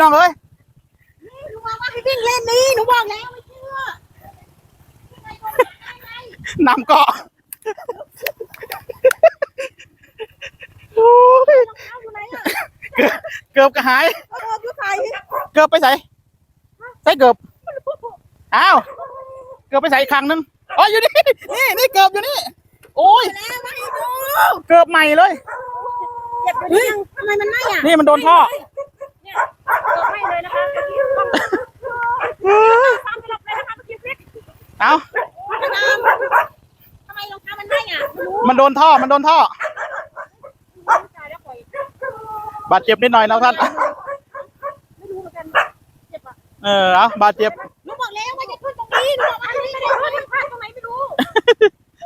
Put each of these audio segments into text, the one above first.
พี่น้องเอ้ยหนูบอกว่าให้วิ่งเล่นนี่หนูบอกแล้วไม่เชื่อนำเกาะโอ้ยเอาอยู่ไหนอะเกือบเกือบกระหาย เอออยู่ไหนเกือบไปใส่ใส่เกือบอ้าวเกือบไปใส่อีกครั้งหนึงอ๋ออยู่นี่นี่นี่เกือบอยู่นี่ โอ้ยแล้วมาให้ดูเกือบใหม่เลย เจ็บอยู่ยังทำไมมันไม่อะ นี่มันโดนท่อเนี่ย เกิดไม่เลยนะคะเมื่อกี้ต้องตามไปหลบเลยนะคะเมื่อกี้พลิกเอาทำไมรองเท้ามันไม่อะไม่รู้มันโดนท่อมันโดนท่อ ตายแล้วปล่อยบาดเจ็บนิดหน่อยนะท่าน ไม่รู้เหมือนกันเจ็บอะ เออเอาบาดเจ็บ หนูบอกแล้วว่าจะขึ้นตรงนี้หนูบอกว่าให้ไม่ได้ขึ้นพลาดตรงไหนไม่รู้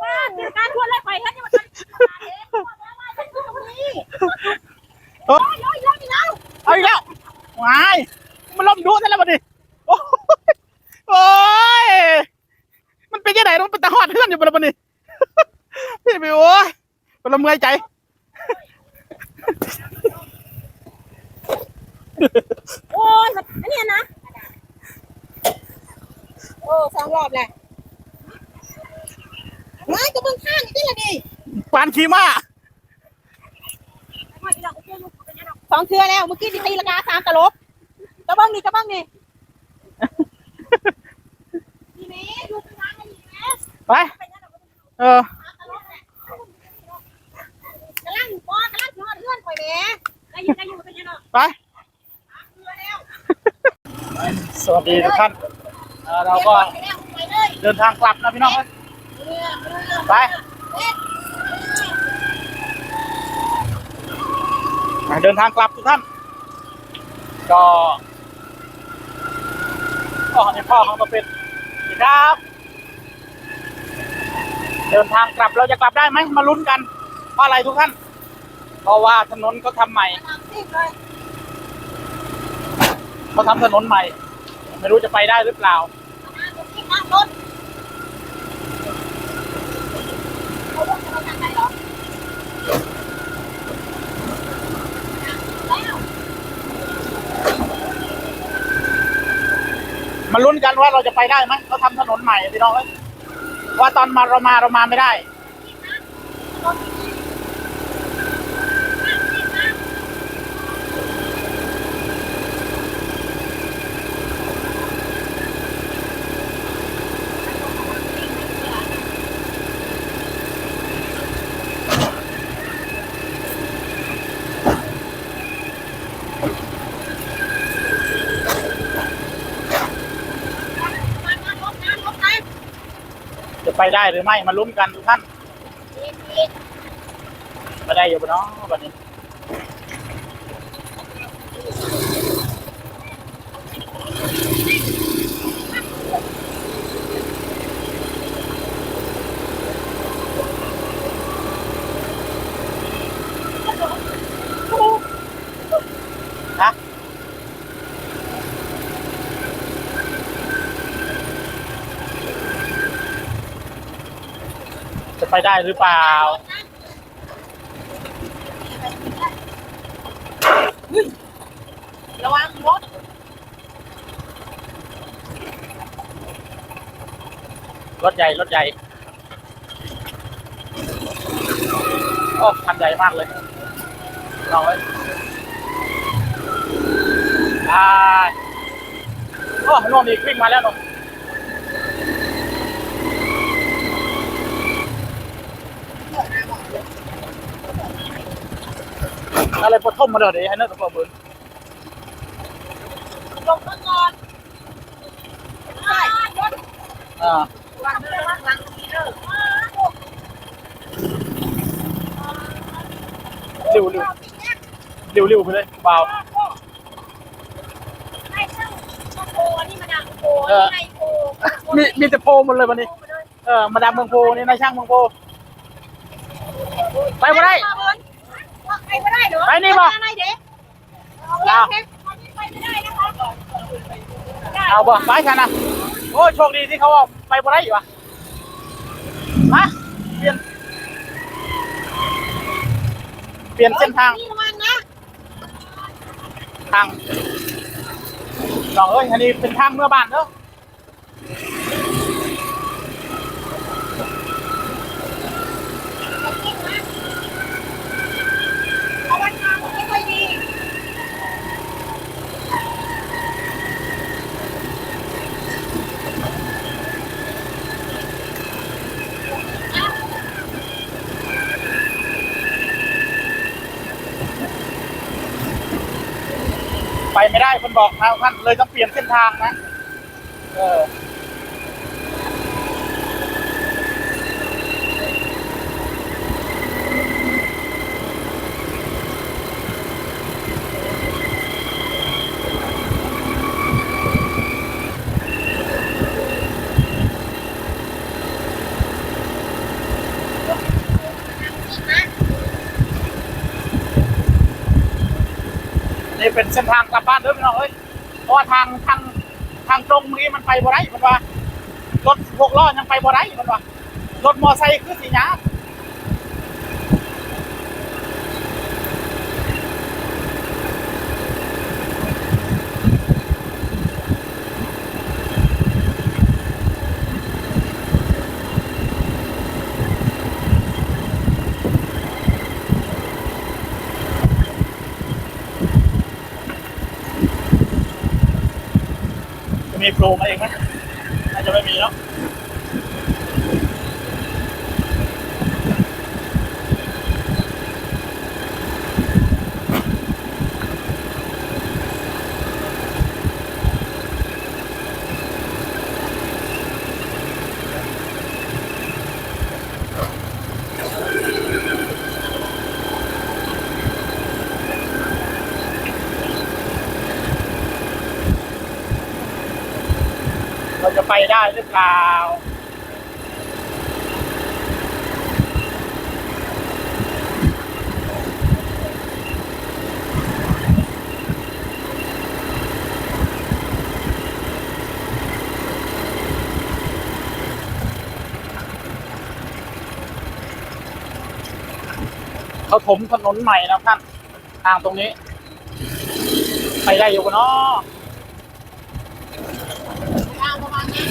ว่าเป็นการทวนแล้วไปแล้วจะมาทำเองบอกแล้วว่าจะขึ้นตรงนี้ โอ๊ย โอ้ยโอ้ยแล้ว เอาอีกแล้ววายมันล่มดูซะแล้วบัดนี้โอ้ยโอ้ย มันเป็นยังไงมันเป็นตะหอดเพื่อนอยู่บัดนี้ พี่ไปโอ้ยมันละเมื่อยใจ โอ้ยแบบอันเนี้ยนะ โอ้สองรอบแหละไม่ก็เบิ่งข้างนี่แหละดิ ปานขีมา ส องเทือแล้วเมื่อกี้ดิตีละกาสามตลบกระบ้องนี่กระบ้องนี่นี่แม่ดูเป็นร้านอะไรแม่ไปเออกำลังปอกำลังยอดเลื่อนไปแม่ได้ยินได้ยินเป็นยังไงไปเรือแล้วสวัสดีทุกท่านเอ่อเราก็ไปแล้วไปเลยเดินทางกลับนะพี่น้องเอ้ยเรือเรือไป เดินทางกลับทุกท่าน ก็ก็ในพ่อของเราเป็นสวัสดีครับ เดินทางกลับเราจะกลับได้ไหมมาลุ้นกันเพราะอะไรทุกท่าน เพราะว่าถนนเขาทำใหม่เขาทำถนนใหม่ ไม่รู้จะไปได้หรือเปล่ามาดูที่ข้งรถเขาบอกจะมาทางไหนหรอแล้ว มาลุ้นกันว่าเราจะไปได้ไหมเขาทำถนนใหม่พี่น้องเอ้ยว่าตอนมาเรามาเรามาไม่ได้ ไปได้หรือไม่มาลุ้นกันทุกท่านมาได้อยู่ปะเนาะวันนี้ ไปได้หรือเปล่าระวังรถรถใหญ่ รถใหญ่ โอ้คันใหญ่มากเลยลองไว้ได้โอ้นนอีกวิ่งมาแล้วนน อะไรปฐมมาเดี๋ยวให้นั่นตัวมือลงมาก่อนใช่รถอ่าวางเลยวางหลังนี้เด้อเร็วเร็วเร็วเร็วไปเลยเบาไอ้ช่างโคนี่มาดังโคเออไอโคมีมีแต่โพหมดเลยวันนี้ เออมาดามเมืองโพนี่นายช่างเมืองโพไปบ่ได้ ไปไม่ได้เนาะไปนี่บ่ไปเด้เอาไปไม่ได้นะคะเอาบ่ไปกันนะโอ้โชคดีที่เขาเอาไปบ่ได้อยู่อะมาเปลี่ยนเปลี่ยนเส้นทางทางน้องเอ้ยอันนี้เป็นทางเมื่อบานเนอะ ม่ได้คนบอกทางท่านเลยต้องเปลี่ยนเส้นทางนะ เออ นี่ เส้นทางกลับบ้านเด้อพี่น้องเอ้ยเพราะว่าทางทางทางตรงนี้มันไปบ่ได้มันว่ารถหกล้อยังไปบ่ได้มันว่ารถมอไซค์คือสีหยา มีโปรมาเองไหมน่าจะไม่มีเนา จะไปได้หรือเปล่าเขาถมถนนใหม่นะท่านทางตรงนี้ ไปได้อยู่ปะเนาะ ทางประมาณนี้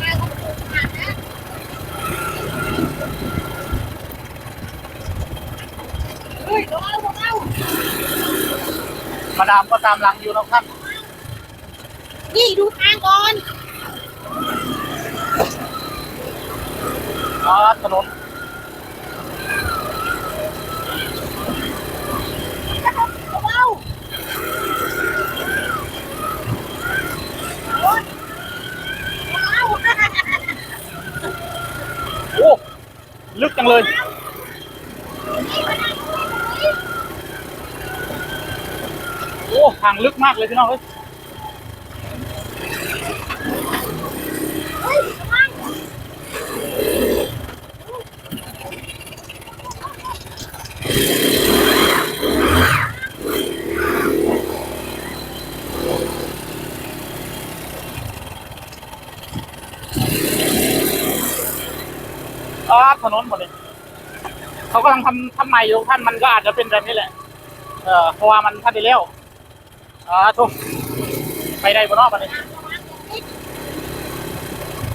ทางมันถูกผ่านนะเฮ้ยระวังระวัง มาดามก็ ตามหลังอยู่นะท่านนี่ดูทางก่อนอ๋อถนนระวังโอ๊ยระวังโอ้ ลึกจังเลย นี่มานั่งตรงนี้ โอ้ ทางลึกมากเลยพี่น้องเอ้ยเฮ้ยระวังอ๋อถนนหมดเลยเขากำลังทำทำใหม่อยู่ท่านมันก็อาจจะเป็นแบบนี้แหละ เออเพราะว่ามันท่านได้แล้ว อ๋อทุกไปได้บนนอกมาเลย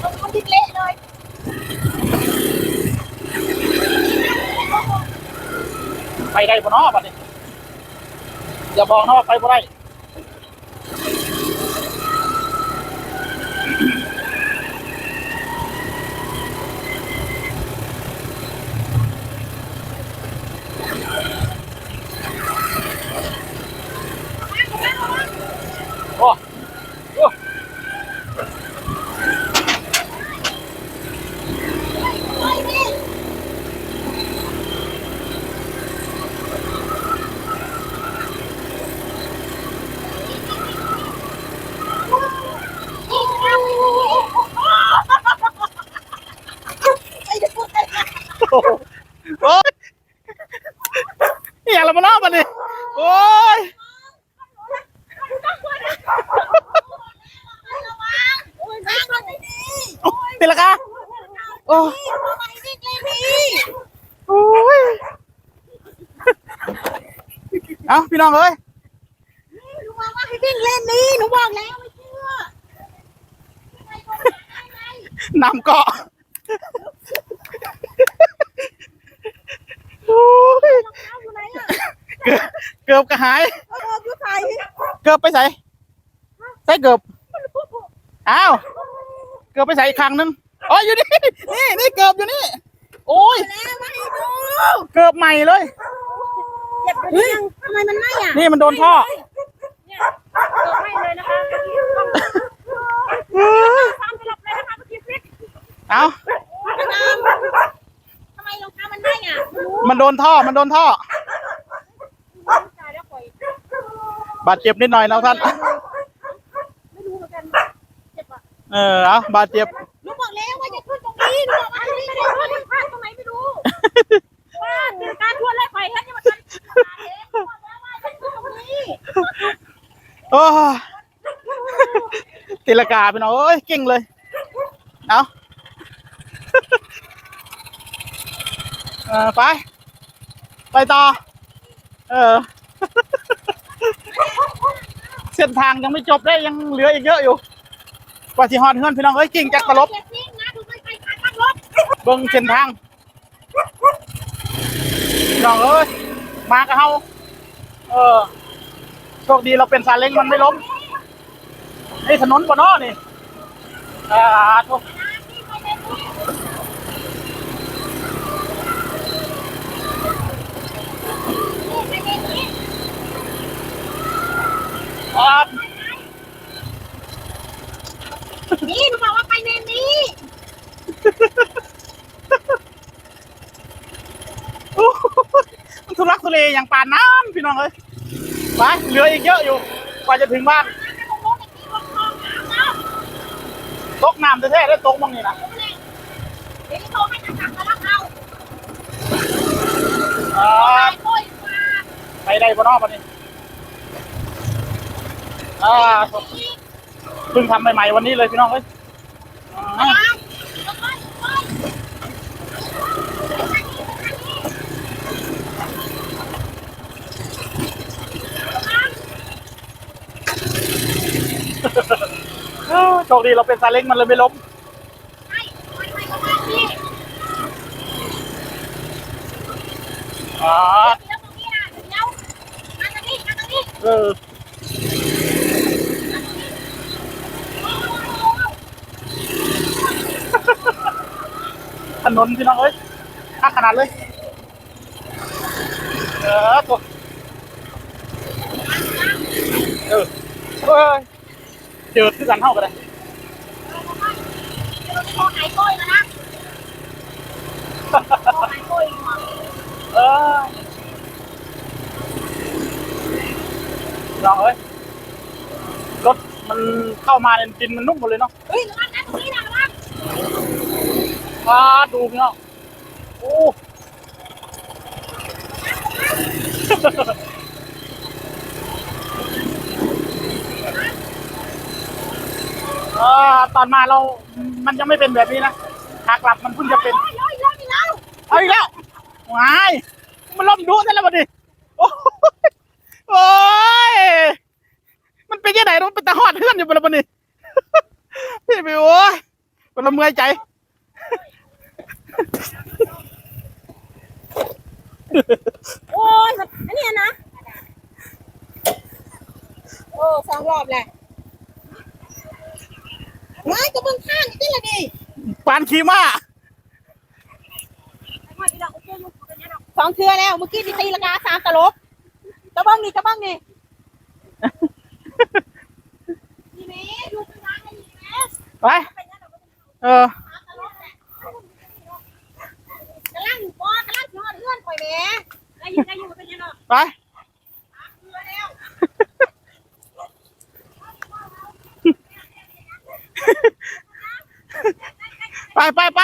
ระวังดิเละเลยไปได้บนนอกมาเลยอย่าบอกนะว่าไปบ่ได้ โอ้โอ้ เฮ้ยนี่นี่นะไปดูกัน โอ้โอ้ยนี่อย่างละบนนอกมาเลยโอ้ย ระวังโอ้ยนั่งก่อนดี ติดละกะ ๆ โอ้ นี่หนูบอกว่าให้วิ่งเล่นนี่ โอ้ย เอาพี่น้องเอ้ยหนูบอกว่าให้วิ่งเล่นนี่หนูบอกแล้วไม่เชื่อไม่เชื่อไม่นำเกาะโอ้ยรองเท้าอยู่ไหนอะเกือบเกือบกระหาย เอออยู่ไหนเกือบไปใส่ใส่เกือบอ้าวเกือบไปใส่อีกครั้งนึงอ๋ออยู่นี่นี่นี่เกือบอยู่นี่ โอ้ยแล้วมาให้ดูเกือบใหม่เลย เจ็บหรือยังทำไมมันไม่อะนี่มันโดนท่อ เนี่ยเกิดไม่เลยนะคะเมื่อกี้ต้องความสลบเลยนะคะเมื่อกี้ฟิตเอาทำไมรองเท้ามันไม่อะไม่รู้มันโดนท่อ มันโดนท่อ ตายแล้วปล่อยบาดเจ็บนิดหน่อยนะท่าน ไม่รู้เหมือนกันเจ็บอะ เออเอาบาดเจ็บ อ้ยตีลากาไปหน่อยโอ้ยเก่งเลยเอาเออไป ไปต่อ เออ เส้นทางยังไม่จบได้ยังเหลืออีกเยอะอยู่กว่าที่ฮอดเฮือนพี่น้องเอ้ยกิ่งจักตลบเจ็บจริงนะดูไม่ไปการตั้งรถเบิ่งเส้นทางพี่น้องเอ้ยมากับเฮาเออโช คดีเราเป็นซาเล้งมันไม่ล้มนี่ถนนปะเนาะนี่อ่าทุกอ่านี่หนูบอกว่าไปเลนนี้โอ้โหมันทุลักทุเลอย่างปานน้ำพี่น้องเอ้ย ไปเหลืออีกเยอะอยู่กว่าจะถึงบ้านตกน้ำแท้ๆได้ตกบ้างนี่นะเดี๋ยวโทรให้จักรมารับเราอ่าไปโอยมาไปได้ปะเนาะวันนี้อ่าเพิ่งทำใหม่ๆวันนี้เลยพี่น้องเอ้ยอ่าเออ โชคดีเราเป็นซาเล้งมันเลยไม่ล้มอ่าเออถนนพี่น้องเอ้ยข้าขนาดเลย เออตัวเออเฮ้ยเจอที่กันเท่ากันเลย เออพี่น้องเอ้ยรถมันเข้ามาในยดินมันนุ่มหมดเลยเนาะอ่าดูพี่น้องโอ้เออตอนมาเรา มันยังไม่เป็นแบบนี้นะขากลับมันเพิ่งจะเป็นเอาอีกแล้ววายมันล่มดูแล้วบัดนี้โอ้ยโอ้ยมันเป็นยังไงมันเป็นตาหอดเพื่อนอยู่บนบัดนี้พี่ไปโอ้ยมันละเมื่อยใจโอ้ยอันนี้นะ โอ้สองรอบแหละ ว้ายกระเบื้องข้างนี่แหละดิปานคีมาสองเทือแล้วเมื่อกี้ที่ตีละกาสามตลบกระเบื้องนี่กระเบื้องนี่นี่แม่อยู่เป็นร้านกันอีกแม่ไปเออกำลังป้อนกำลังยอดเลื่อนข่อยแม่ได้ยินได้อยู่เป็นยังไง ไป เทือแล้ว ไปไปไป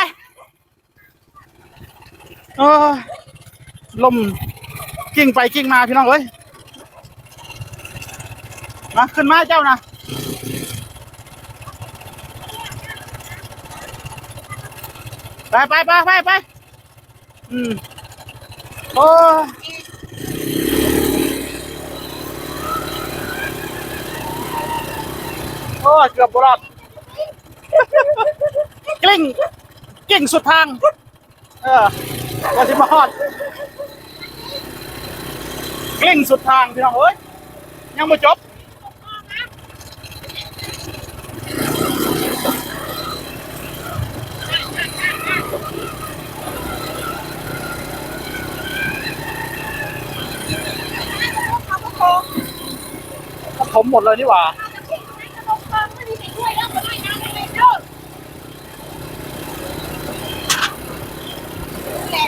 เออลมกิ้งไปกิ้งมาพี่น้องเอ้ยมาขึ้นมาเจ้านะไปไปไปไปไปอืมโอ้โอ้เกือบบรอด กลิ้งกลิ้งสุดทาง เออว่าสิมาฮอดกลิ้งสุดทางพี่น้องเอ้ยยังไม่จบเขาก็โกงผมหมดเลยนี่หว่า จะลงเติมไม่มีใครช่วยแล้วก็ไม่น้ำไม่เด้อแหละ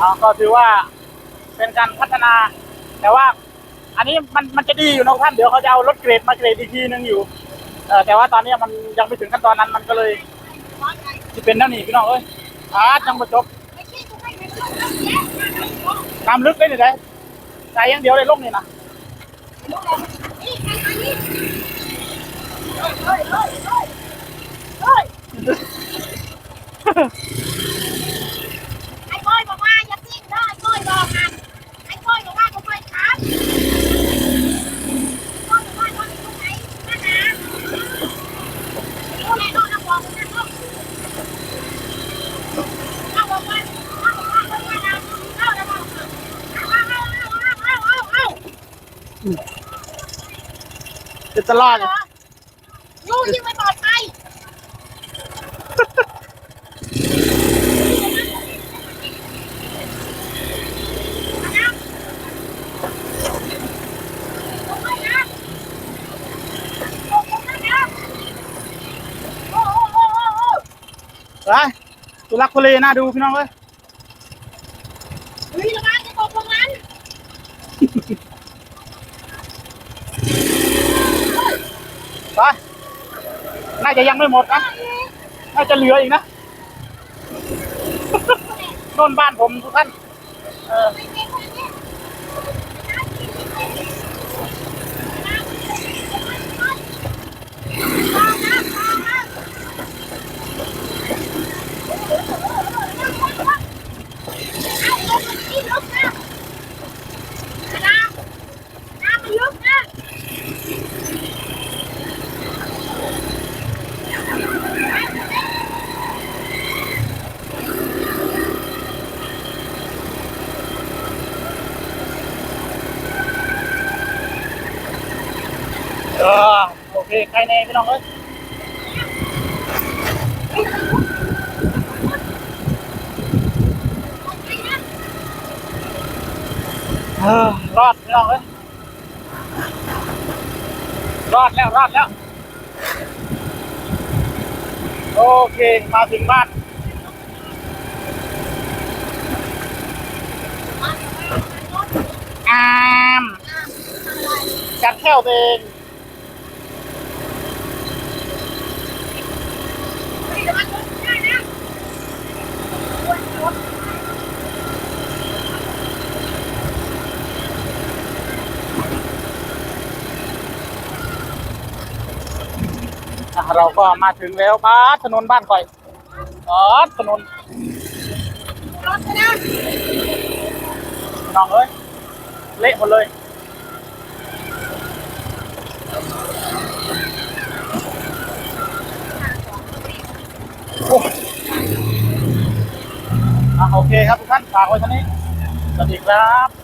อ่า ก็ถือว่าเป็นการพัฒนา แต่ว่าอันนี้มันมันจะดีอยู่นะท่านเดี๋ยวเขาจะเอารถเกรดมาเกรดอีกทีนึงอยู่เออแต่ว่าตอนนี้มันยังไม่ถึงขั้นตอนนั้นมันก็เลยจะเป็นนั่นนี่พี่น้องเอ้ยอาจังประจบไม่ใช่กูไป็นคนทำแย่น้ำลึกเลยนี่ได้ใจยังเดียวเลยลงนี่นะเอไอ้ก้อยบอกกันไอ้ก้อยบอกว่าผมไปถามก้อยบอกว่าก้อยอยู่ตรงไหนนะนะดูแลน้องนะบอกนะน้องเอาบอกว่าเอาบอกว่าเอาบอกว่าเอาเอาเอาเอาเอาเอาเอาจะตลอดลูกยิ่งไม่ปลอดภัย ไปตุลักทุเลน่าดูพี่น้องเอ้ยเฮ้ยระวังจะตกตรงนั้นไปน่าจะยังไม่หมดนะ น่าจะเหลืออีกนะโน่นบ้านผมทุกท่าน เออ น้ำมันลึกนะ เออ โอเคใครในพี่น้องเอ้ย เออรอดไม่ต้องเอ้ยรอดแล้วรอดแล้ว โอเคมาถึงบ้านอามจัดแถวเอง เราก็มาถึงแล้วบ้านถนนบ้านก่อยอ๋อถนนรถนะน้องเอ้ยเละหมดเลยโอ้โอเคครับทุกท่านฝากไว้ท่านี้สวัสดีครับ